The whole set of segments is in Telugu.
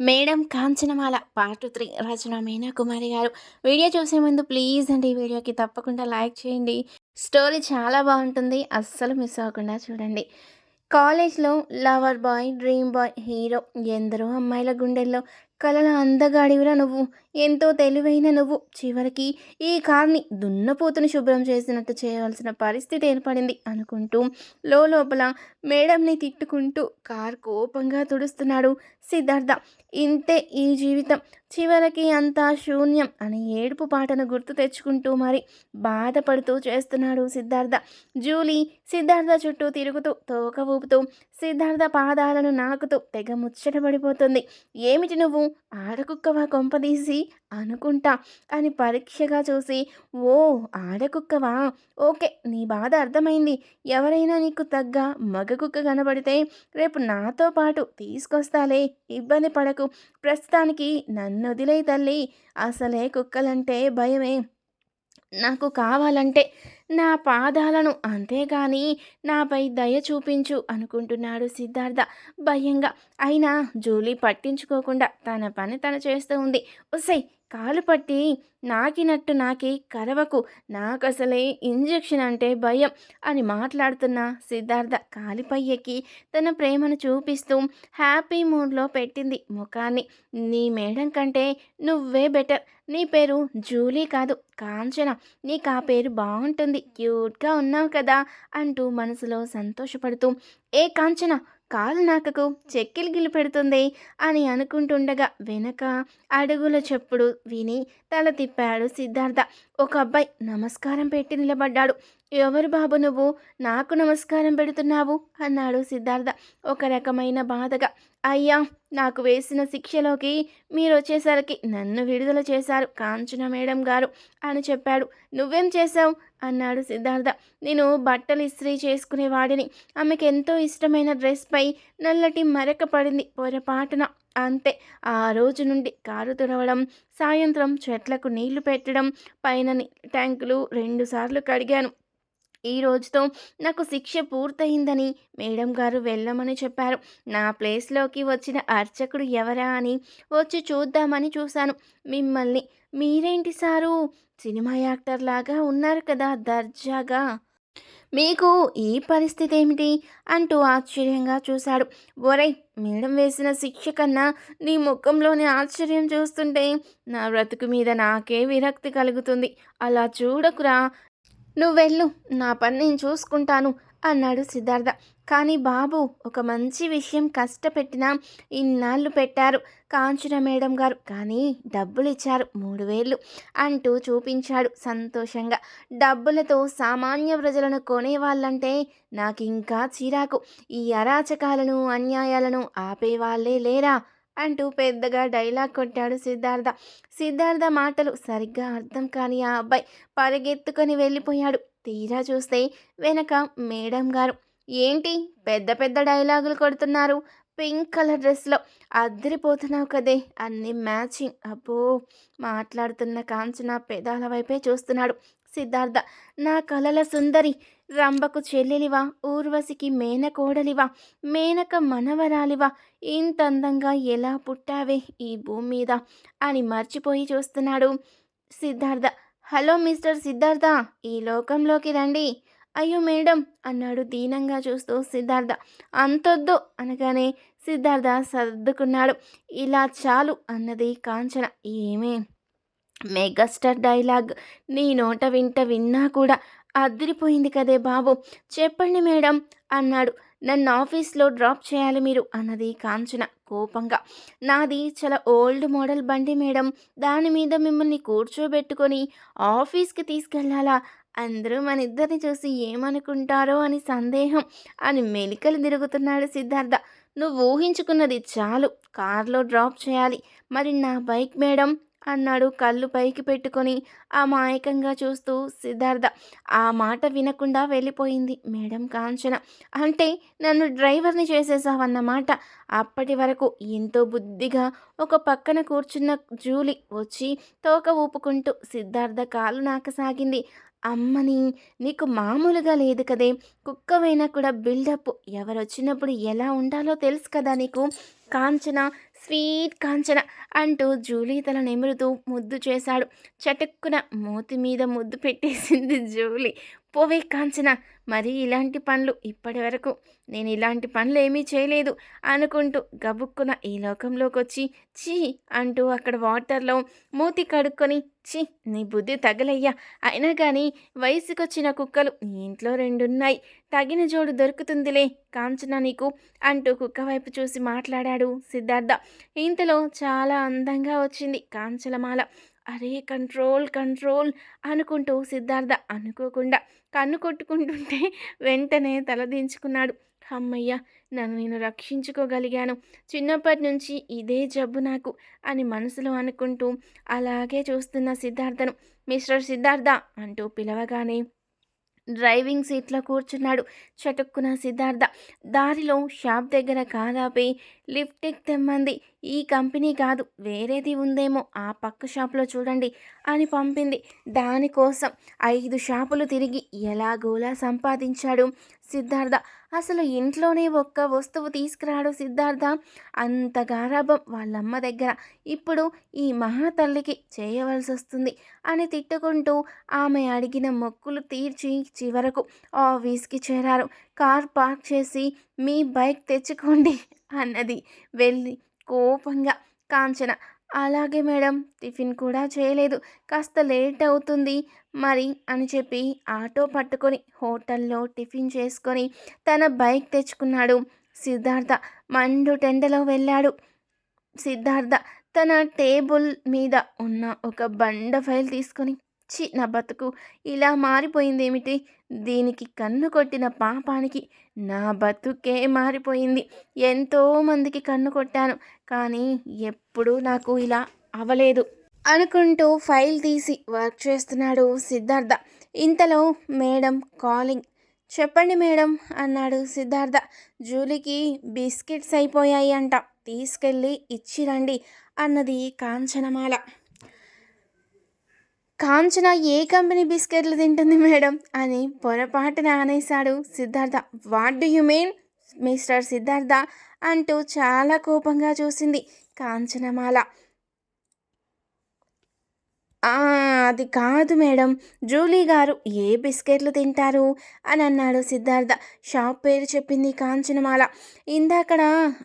మేడం కాంచనమాల పార్ట్ త్రీ రచన మీనా కుమారి గారు. వీడియో చూసే ముందు ప్లీజ్ అండి ఈ వీడియోకి తప్పకుండా లైక్ చేయండి. స్టోరీ చాలా బాగుంటుంది. అస్సలు మిస్ అవ్వకుండా చూడండి. కాలేజ్లో lover boy dream boy hero ఎందరో అమ్మాయిల గుండెల్లో కలల అందగాడివిరా నువ్వు. ఎంతో తెలివైన నువ్వు. చివరికి ఈ కార్ని దున్నపోతుని శుభ్రం చేసినట్టు చేయవలసిన పరిస్థితి ఏర్పడింది అనుకుంటూ లోపల మేడంని తిట్టుకుంటూ కార్ కోపంగా తుడుస్తున్నాడు సిద్ధార్థ. ఇంతే ఈ జీవితం. చివరికి అంతా శూన్యం అని ఏడుపు పాటను గుర్తు తెచ్చుకుంటూ మరి బాధపడుతూ చేస్తున్నాడు సిద్ధార్థ. జూలీ సిద్ధార్థ చుట్టూ తిరుగుతూ తోక ఊపుతూ సిద్ధార్థ పాదాలను నాకుతూ తెగ ముచ్చటపడిపోతుంది. ఏమిటి నువ్వు? ఆడకుక్కవా కొంపదీసి అనుకుంటా అని పరీక్షగా చూసి ఓ ఆడకుక్కవా? ఓకే నీ బాధ అర్థమైంది. ఎవరైనా నీకు తగ్గ మగ కుక్క కనబడితే రేపు నాతో పాటు తీసుకొస్తాలే. ఇబ్బంది పడకు. ప్రస్తుతానికి నన్ను వదిలే తల్లి. అసలే కుక్కలంటే భయమే. నాకు కావాలంటే నా పాదాలను అంతేగాని నాపై దయ చూపించు అనుకుంటున్నాడు సిద్ధార్థ. భయంగా. అయినా జూలీ పట్టించుకోకుండా తన పని తను చేస్తూ ఉంది. ఒసై కాలు పట్టి నాకినట్టు నాకి కరవకు. నాకసలే ఇంజెక్షన్ అంటే భయం అని మాట్లాడుతున్న సిద్ధార్థ కాలిపై ఎక్కి తన ప్రేమను చూపిస్తూ హ్యాపీ మూడ్లో పెట్టింది ముఖాన్ని. నీ మేడం కంటే నువ్వే బెటర్. నీ పేరు జూలీ కాదు కాంచన. నీకు ఆ పేరు బాగుంటుంది క్యూట్గా ఉన్నావు కదా! అంటూ మనసులో సంతోషపడుతూ ఏ కాంచన కాలు నాకకు చెక్కిలిగిలి పెడుతుంది అని అనుకుంటుండగా వెనక అడుగుల చెప్పుడు విని తల తిప్పాడు సిద్ధార్థ. ఒక అబ్బాయి నమస్కారం పెట్టి నిలబడ్డాడు. ఎవరు బాబు నువ్వు? నాకు నమస్కారం పెడుతున్నావు? అన్నాడు సిద్ధార్థ ఒక రకమైన బాధగా. అయ్యా నాకు వేసిన శిక్షలోకి మీరు వచ్చేసరికి నన్ను విడుదల చేశారు కాంచన మేడం గారు అని చెప్పాడు. నువ్వేం చేశావు? అన్నాడు సిద్ధార్థ. నేను బట్టలు ఇస్త్రీ చేసుకునేవాడిని ఆమెకు ఎంతో ఇష్టమైన డ్రెస్పై నల్లటి మరక పడింది పొరపాటున. అంతే ఆ రోజు నుండి కారు తుడవడం సాయంత్రం చెట్లకు నీళ్ళు పెట్టడం పైన ట్యాంకులు రెండుసార్లు కడిగాను. ఈ రోజుతో నాకు శిక్ష పూర్తయిందని మేడం గారు వెళ్ళమని చెప్పారు. నా ప్లేస్లోకి వచ్చిన అర్చకుడు ఎవరా అని వచ్చి చూద్దామని చూశాను. మిమ్మల్ని మీరేంటి సారు? సినిమా యాక్టర్ లాగా ఉన్నారు కదా దర్జాగా. మీకు ఈ పరిస్థితి ఏమిటి? అంటూ ఆశ్చర్యంగా చూశాడు. ఒరై మేడం వేసిన శిక్ష కన్నా నీ ముఖంలోని ఆశ్చర్యం చూస్తుంటే నా బ్రతుకు మీద నాకే విరక్తి కలుగుతుంది. అలా చూడకురా. నువ్వెళ్ళు నా పని నేను చూసుకుంటాను అన్నాడు సిద్ధార్థ. కానీ బాబు ఒక మంచి విషయం కష్టపెట్టినా ఇన్నాళ్ళు పెట్టారు కాంచన మేడం గారు. కానీ డబ్బులు ఇచ్చారు మూడు వేలు అంటూ చూపించాడు సంతోషంగా. డబ్బులతో సామాన్య ప్రజలను కొనేవాళ్ళంటే నాకు ఇంకా చిరాకు. ఈ అరాచకాలను అన్యాయాలను ఆపేవాళ్ళే లేరా? అంటూ పెద్దగా డైలాగ్ కొట్టాడు సిద్ధార్థ. సిద్ధార్థ మాటలు సరిగ్గా అర్థం కాని ఆ అబ్బాయి పరిగెత్తుకొని వెళ్ళిపోయాడు. తీరా చూస్తే వెనక మేడం గారు. ఏంటి? పెద్ద పెద్ద డైలాగులు కొడుతున్నారు. పింక్ కలర్ డ్రెస్లో అద్దరిపోతున్నావు కదే. అన్ని మ్యాచింగ్. అబ్బో! మాట్లాడుతున్న కాంచన పెదాల వైపే చూస్తున్నాడు. సిద్ధార్థ నా కలల సుందరి రంభకు చెల్లెలివా ఊర్వశికి మేనకోడలివా మేనక మనవరాలివా ఇంత అందంగా ఎలా పుట్టావే ఈ భూమి మీద అని మర్చిపోయి చూస్తున్నాడు సిద్ధార్థ. హలో మిస్టర్ సిద్ధార్థ ఈ లోకంలోకి రండి. అయ్యో మేడం అన్నాడు దీనంగా చూస్తూ సిద్ధార్థ. అంతొద్దు అనగానే సిద్ధార్థ సర్దుకున్నాడు. ఇలా చాలు అన్నది కాంచన. ఏమే? మెగాస్టార్ డైలాగ్ నీ నోట వింట విన్నా కూడా అదిరిపోయింది కదే బాబు. చెప్పండి మేడం అన్నాడు. నన్ను ఆఫీస్లో డ్రాప్ చేయాలి మీరు అన్నది కాంచన కోపంగా. నాది చాలా ఓల్డ్ మోడల్ బండి మేడం. దాని మీద మిమ్మల్ని కూర్చోబెట్టుకొని ఆఫీస్కి తీసుకెళ్ళాలా అందరూ మన ఇద్దరిని చూసి ఏమనుకుంటారో అని సందేహం అని మెలికలు తిరుగుతున్నాడు సిద్ధార్థ. నువ్వు ఊహించుకున్నది చాలు. కార్లో డ్రాప్ చేయాలి. మరి నా బైక్ మేడం? అన్నాడు కళ్ళు పైకి పెట్టుకొని అమాయకంగా చూస్తూ సిద్ధార్థ. ఆ మాట వినకుండా వెళ్ళిపోయింది మేడం కాంచన. అంటే నన్ను డ్రైవర్ని చేసేసావన్నమాట అప్పటి వరకు ఎంతో బుద్ధిగా ఒక పక్కన కూర్చున్న జూలి వచ్చి తోక ఊపుకుంటూ సిద్ధార్థ కాలు నాకసాగింది. అమ్మని నీకు మామూలుగా లేదు కదే. కుక్కవైనా కూడా బిల్డప్ ఎవరు వచ్చినప్పుడు ఎలా ఉండాలో తెలుసు కదా నీకు. కాంచన స్వీట్ కాంచన అంటూ జూలీ తల నిమురుతూ ముద్దు చేశాడు. చటుక్కున మూతి మీద ముద్దు పెట్టేసింది జూలీ. పోవే కాంచన. మరి ఇలాంటి పనులు ఇప్పటి వరకు నేను ఇలాంటి పనులు ఏమీ చేయలేదు అనుకుంటూ గబుక్కున ఈ లోకంలోకి వచ్చి చీ అంటూ అక్కడ వాటర్లో మూతి కడుక్కొని ఛీ నీ బుద్ధి తగలయ్యా. అయినా కానీ వయసుకొచ్చిన కుక్కలు నీ ఇంట్లో రెండున్నాయి. తగిన జోడు దొరుకుతుందిలే కాంచన నీకు అంటూ కుక్క వైపు చూసి మాట్లాడాడు సిద్ధార్థ. ఇంతలో చాలా అందంగా వచ్చింది కాంచలమాల అరే కంట్రోల్ కంట్రోల్ అనుకుంటూ సిద్ధార్థ అనుకోకుండా కన్ను కొట్టుకుంటుంటే వెంటనే తలదించుకున్నాడు అమ్మయ్య నన్ను నేను రక్షించుకోగలిగాను. చిన్నప్పటి నుంచి ఇదే జబ్బు నాకు అని మనసులో అనుకుంటూ అలాగే చూస్తున్న సిద్ధార్థను మిస్టర్ సిద్ధార్థ అంటూ పిలవగానే డ్రైవింగ్ సీట్లో కూర్చున్నాడు చటుక్కున సిద్ధార్థ. దారిలో షాప్ దగ్గర కాదాపి లిఫ్ట్ తెమ్మంది. ఈ కంపెనీ కాదు వేరేది ఉందేమో ఆ పక్క షాప్లో చూడండి అని పంపింది. దానికోసం ఐదు షాపులు తిరిగి ఎలాగోలా సంపాదించాడు సిద్ధార్థ. అసలు ఇంట్లోనే ఒక్క వస్తువు తీసుకురాడు సిద్ధార్థ. అంత గారాభం వాళ్ళమ్మ దగ్గర. ఇప్పుడు ఈ మహాతల్లికి చేయవలసి వస్తుంది అని తిట్టుకుంటూ ఆమె అడిగిన మొక్కులు తీర్చి చివరకు ఆఫీస్కి చేరారు. కార్ పార్క్ చేసి మీ బైక్ తెచ్చుకోండి అన్నది. వెళ్ళి కోపంగా కాంచన అలాగే మేడం టిఫిన్ కూడా చేయలేదు కాస్త లేట్ అవుతుంది మరి అని చెప్పి ఆటో పట్టుకొని హోటల్లో టిఫిన్ చేసుకొని తన బైక్ తెచ్చుకున్నాడు. సిద్ధార్థ మండు టెండలో వెళ్ళాడు. సిద్ధార్థ తన టేబుల్ మీద ఉన్న ఒక బండ ఫైల్ తీసుకొని చి నా బతుకు ఇలా మారిపోయింది ఏమిటి దీనికి కన్ను కొట్టిన పాపానికి నా బతుకే మారిపోయింది. ఎంతోమందికి కన్ను కొట్టాను కానీ ఎప్పుడూ నాకు ఇలా అవలేదు అనుకుంటూ ఫైల్ తీసి వర్క్ చేస్తున్నాడు సిద్ధార్థ. ఇంతలో మేడం కాలింగ్. చెప్పండి మేడం అన్నాడు సిద్ధార్థ. జూలీకి బిస్కెట్స్ అయిపోయాయి అంట తీసుకెళ్ళి ఇచ్చిరండి అన్నది కాంచనమాల. కాంచన ఏ కంపెనీ బిస్కెట్లు తింటుంది మేడం? అని పొరపాటున అనేశాడు Siddhartha. What do you mean mister Siddhartha? అంటూ చాలా కోపంగా చూసింది కాంచనమాల. అది కాదు మేడం. జూలీ గారు ఏ బిస్కెట్లు తింటారు? అని అన్నాడు సిద్ధార్థ. షాప్ పేరు చెప్పింది కాంచనమాల. ఇందాకడ?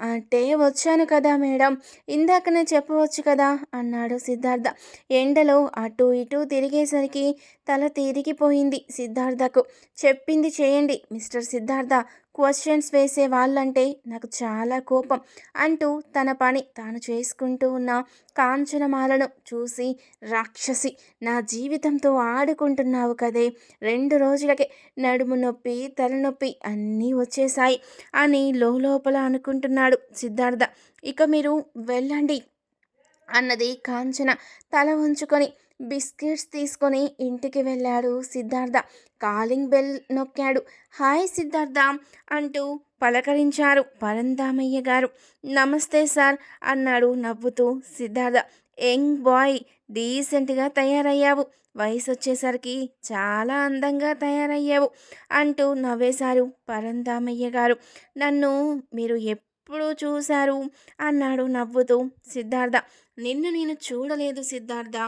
అంటే వచ్చాను కదా మేడం. ఇందాకనే చెప్పవచ్చు కదా? అన్నాడు సిద్ధార్థ. ఎండలో అటు ఇటు తిరిగేసరికి తల తిరిగిపోయింది సిద్ధార్థకు. చెప్పింది చేయండి మిస్టర్ సిద్ధార్థ. క్వశ్చన్స్ వేసే వాళ్ళంటే నాకు చాలా కోపం. అంటూ తన పని తాను చేసుకుంటూ ఉన్న కాంచనమాలను చూసి రాక్షసి నా జీవితంతో ఆడుకుంటున్నావు కదే రెండు రోజులకే నడుము నొప్పి తలనొప్పి అన్నీ వచ్చేసాయి అని లోపల అనుకుంటున్నాడు సిద్ధార్థ. ఇక మీరు వెళ్ళండి అన్నది కాంచన తల ఉంచుకొని బిస్కెట్స్ తీసుకొని ఇంటికి వెళ్ళాడు సిద్ధార్థ. కాలింగ్ బెల్ నొక్కాడు. హాయ్ సిద్ధార్థ అంటూ పలకరించారు పరందామయ్య గారు. నమస్తే సార్ అన్నాడు నవ్వుతూ సిద్ధార్థ. యంగ్ బాయ్ డీసెంట్గా తయారయ్యావు. వయసు వచ్చేసరికి చాలా అందంగా తయారయ్యావు అంటూ నవ్వేశారు పరందామయ్య గారు. నన్ను మీరు ఎప్పుడు చూశారు? అన్నాడు నవ్వుతూ సిద్ధార్థ. నిన్ను నేను చూడలేదు సిద్ధార్థ.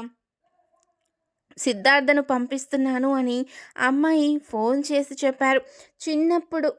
సిద్ధార్థను పంపిస్తున్నాను అని అమ్మాయి ఫోన్ చేసి చెప్పారు. చిన్నప్పుడు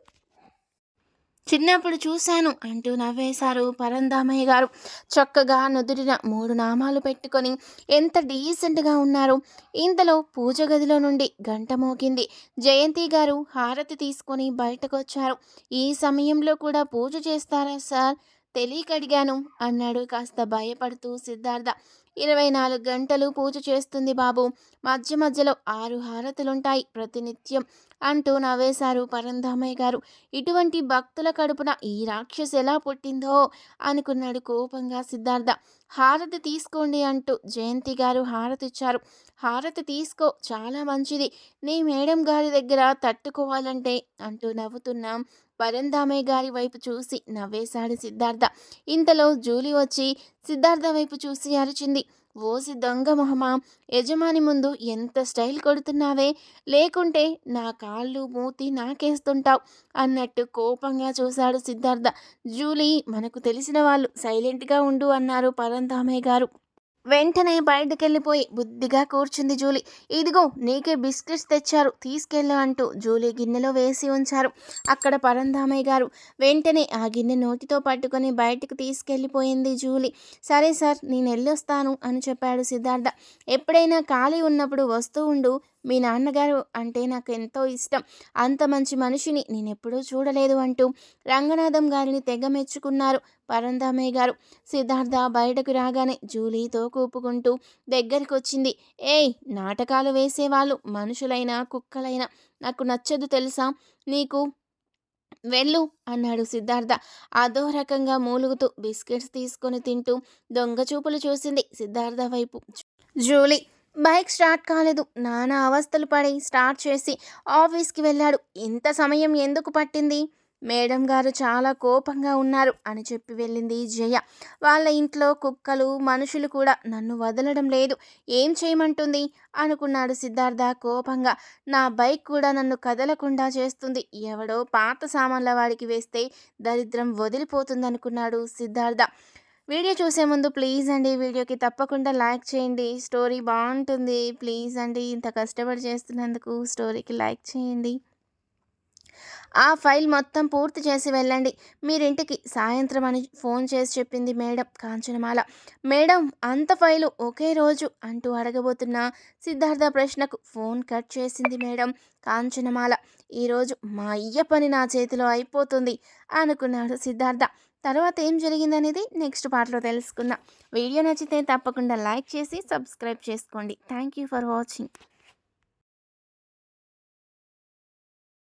చిన్నప్పుడు చూశాను అంటూ నవ్వేశారు పరందామయ్య గారు. చక్కగా నుదురిన మూడు నామాలు పెట్టుకొని ఎంత డీసెంట్గా ఉన్నారు. ఇంతలో పూజ గదిలో నుండి గంట మోగింది. జయంతి గారు హారతి తీసుకొని బయటకు వచ్చారు ఈ సమయంలో కూడా పూజ చేస్తారా సార్? తెలియక అడిగాను అన్నాడు కాస్త భయపడుతూ సిద్ధార్థ. ఇరవై నాలుగు గంటలు పూజ చేస్తుంది బాబు. మధ్య మధ్యలో ఆరు హారతులుంటాయి. ప్రతినిత్యం అంటూ నవ్వేశారు పరంధామయ్య గారు. ఇటువంటి భక్తుల కడుపున ఈ రాక్షసు ఎలా పుట్టిందో అనుకున్నాడు కోపంగా సిద్ధార్థ. హారతి తీసుకోండి అంటూ జయంతి గారు హారతి ఇచ్చారు హారతి తీసుకో చాలా మంచిది. నీ మేడం గారి దగ్గర తట్టుకోవాలంటే అంటూ నవ్వుతున్నాం. పరంధామయ్య గారి వైపు చూసి నవ్వేశాడు సిద్ధార్థ. ఇంతలో జూలి వచ్చి సిద్ధార్థ వైపు చూసి అరిచింది. ఓసి దొంగ మొహమా యజమాని ముందు ఎంత స్టైల్ కొడుతున్నావే? లేకుంటే నా కాళ్ళు మూతి నాకేస్తుంటావు అన్నట్టు కోపంగా చూశాడు సిద్ధార్థ. జూలీ మనకు తెలిసిన వాళ్ళు సైలెంట్గా ఉండు అన్నారు పరంధామయ్య గారు. వెంటనే బయటకెళ్ళిపోయి బుద్ధిగా కూర్చుంది జూలీ. ఇదిగో నీకే బిస్కెట్స్ తెచ్చారు. తీసుకెళ్ళు అంటూ జూలీ గిన్నెలో వేసి ఉంచారు. అక్కడ పరంధామయ్య గారు వెంటనే ఆ గిన్నె నోటితో పట్టుకొని బయటకు తీసుకెళ్ళిపోయింది జూలీ. సరే సార్ నేను వెళ్ళొస్తాను అని చెప్పాడు సిద్ధార్థ. ఎప్పుడైనా ఖాళీ ఉన్నప్పుడు వస్తూ ఉండు మీ నాన్నగారు అంటే నాకు ఎంతో ఇష్టం. అంత మంచి మనిషిని నేను ఎప్పుడూ చూడలేదు అంటూ రంగనాథం గారిని తెగ మెచ్చుకున్నారు పరంధామయ్య గారు. సిద్ధార్థ బయటకు రాగానే జూలీతో కూపుకుంటూ దగ్గరికి వచ్చింది ఏయ్ నాటకాలు వేసేవాళ్ళు మనుషులైనా కుక్కలైనా నాకు నచ్చదు తెలుసా? నీకు వెళ్ళు అన్నాడు సిద్ధార్థ. అదో రకంగా మూలుగుతూ బిస్కెట్స్ తీసుకొని తింటూ దొంగ చూపులు చూసింది సిద్ధార్థ వైపు. జూలీ బైక్ స్టార్ట్ కాలేదు. నానా అవస్థలు పడి స్టార్ట్ చేసి ఆఫీస్కి వెళ్ళాడు. ఇంత సమయం ఎందుకు పట్టింది? మేడం గారు చాలా కోపంగా ఉన్నారు అని చెప్పి వెళ్ళింది జయ. వాళ్ళ ఇంట్లో కుక్కలు మనుషులు కూడా నన్ను వదలడం లేదు. ఏం చేయమంటుంది? అనుకున్నాడు సిద్ధార్థ కోపంగా. నా బైక్ కూడా నన్ను కదలకుండా చేస్తుంది. ఎవడో పాత సామాన్ల వాడికి వేస్తే దరిద్రం వదిలిపోతుందనుకున్నాడు సిద్ధార్థ. వీడియో చూసే ముందు ప్లీజ్ అండి వీడియోకి తప్పకుండా లైక్ చేయండి. స్టోరీ బాగుంటుంది. ప్లీజ్ అండి ఇంత కష్టపడి చేస్తున్నందుకు స్టోరీకి లైక్ చేయండి. ఆ ఫైల్ మొత్తం పూర్తి చేసి వెళ్ళండి. మీరింటికి సాయంత్రం అని ఫోన్ చేసి చెప్పింది మేడం కాంచనమాల. మేడం అంత ఫైలు ఒకే రోజు అంటూ అడగబోతున్న సిద్ధార్థ ప్రశ్నకు ఫోన్ కట్ చేసింది మేడం కాంచనమాల. ఈరోజు మా అయ్య పని నా చేతిలో అయిపోతుంది అనుకున్నాడు సిద్ధార్థ. తర్వాత ఏం జరిగిందనేది నెక్స్ట్ పార్ట్లో తెలుసుకుందాం. వీడియో నచ్చితే తప్పకుండా లైక్ చేసి సబ్స్క్రైబ్ చేసుకోండి. Thank you for watching.